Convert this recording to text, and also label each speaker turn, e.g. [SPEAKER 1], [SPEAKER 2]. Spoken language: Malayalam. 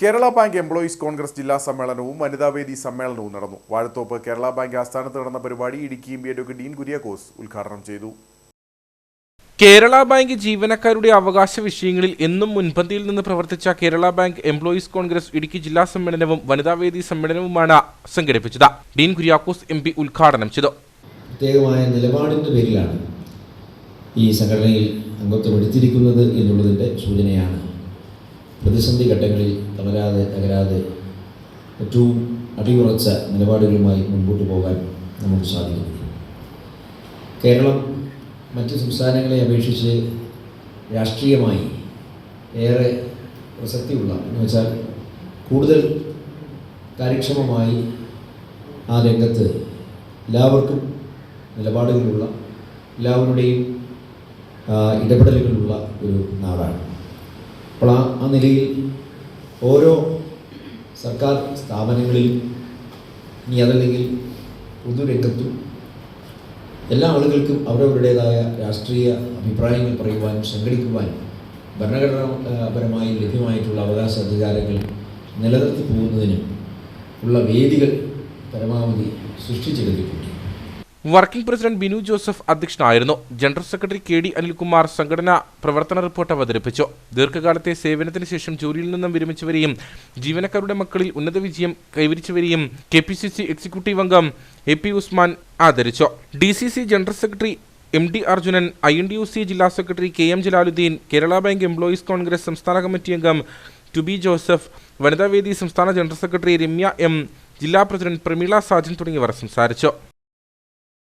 [SPEAKER 1] കേരള ബാങ്ക് എംപ്ലോയീസ് കോൺഗ്രസ് ജില്ലാ സമ്മേളനവും വനിതാവേദി സമ്മേളനവും നടന്നു. വാഴത്തോപ്പ് കേരള ബാങ്ക് ആസ്ഥാനത്ത് നടന്ന പരിപാടി Idukki M P advocate Dean Kuriakose ഉദ്ഘാടനം ചെയ്തു.
[SPEAKER 2] കേരള ബാങ്ക് ജീവനക്കാരുടെ അവകാശ വിഷയങ്ങളിൽ എന്നും മുൻപന്തിയിൽ നിന്ന് പ്രവർത്തിച്ച Kerala bank employees congress Idukki ജില്ലാ സമ്മേളനവും വനിതാവേദി സമ്മേളനവുമാണ് സംഘടിപ്പിച്ചത്. ഡീൻ കുര്യാക്കോസ് എം പി ഉദ്ഘാടനം ചെയ്തു.
[SPEAKER 3] പ്രത്യേകമായ നിലപാടിന്റെ പേരിലാണ് ഈ സംഘടനയിൽ അംഗത്വം എടുത്തിരിക്കുന്നത് എന്നുള്ളതിന്റെ സൂചനയാണ് പ്രതിസന്ധി ഘട്ടങ്ങളിൽ തളരാതെ തകരാതെ ഏറ്റവും അടിയുറച്ച നിലപാടുകളുമായി മുൻപോട്ട് പോകാൻ നമുക്ക് സാധിക്കുന്നു. കേരളം മറ്റ് സംസ്ഥാനങ്ങളെ അപേക്ഷിച്ച് രാഷ്ട്രീയമായി ഏറെ പ്രസക്തിയുള്ള എന്ന് വെച്ചാൽ കൂടുതൽ കാര്യക്ഷമമായി ആ രംഗത്ത് എല്ലാവർക്കും നിലപാടുകളുള്ള എല്ലാവരുടെയും ഇടപെടലുകളുള്ള ഒരു നാടാണ്. അപ്പോൾ ആ ആ നിലയിൽ ഓരോ സർക്കാർ സ്ഥാപനങ്ങളിൽ ഇനി അതല്ലെങ്കിൽ പൊതുരംഗത്തും എല്ലാ ആളുകൾക്കും അവരവരുടേതായ രാഷ്ട്രീയ അഭിപ്രായങ്ങൾ പറയുവാനും സംഘടിക്കുവാനും ഭരണഘടനാപരമായി ലഭ്യമായിട്ടുള്ള അവകാശ അധികാരങ്ങൾ നിലനിർത്തി പോകുന്നതിനും ഉള്ള വേദികൾ പരമാവധി സൃഷ്ടിച്ചെടുത്തിട്ടുണ്ട്.
[SPEAKER 2] വർക്കിംഗ് പ്രസിഡന്റ് ബിനു ജോസഫ് അധ്യക്ഷനായിരുന്നു. General secretary K D Anilkumar സംഘടനാ പ്രവർത്തന റിപ്പോർട്ട് അവതരിപ്പിച്ചു. ദീർഘകാലത്തെ സേവനത്തിന് ശേഷം ജോലിയിൽ നിന്നും വിരമിച്ചവരെയും ജീവനക്കാരുടെ മക്കളിൽ ഉന്നത വിജയം കൈവരിച്ചവരെയും K P C C executive അംഗം എ പി ഉസ്മാൻ ആദരിച്ചു. D C C general secretary M D Arjunan I N D U C ജില്ലാ secretary K M Jalaluddin Kerala bank employees congress സംസ്ഥാന കമ്മിറ്റി അംഗം ടു ബി ജോസഫ് വനിതാവേദി സംസ്ഥാന ജനറൽ സെക്രട്ടറി രമ്യ എം ജില്ലാ പ്രസിഡന്റ് പ്രമീള സാജൻ തുടങ്ങിയവർ സംസാരിച്ചു.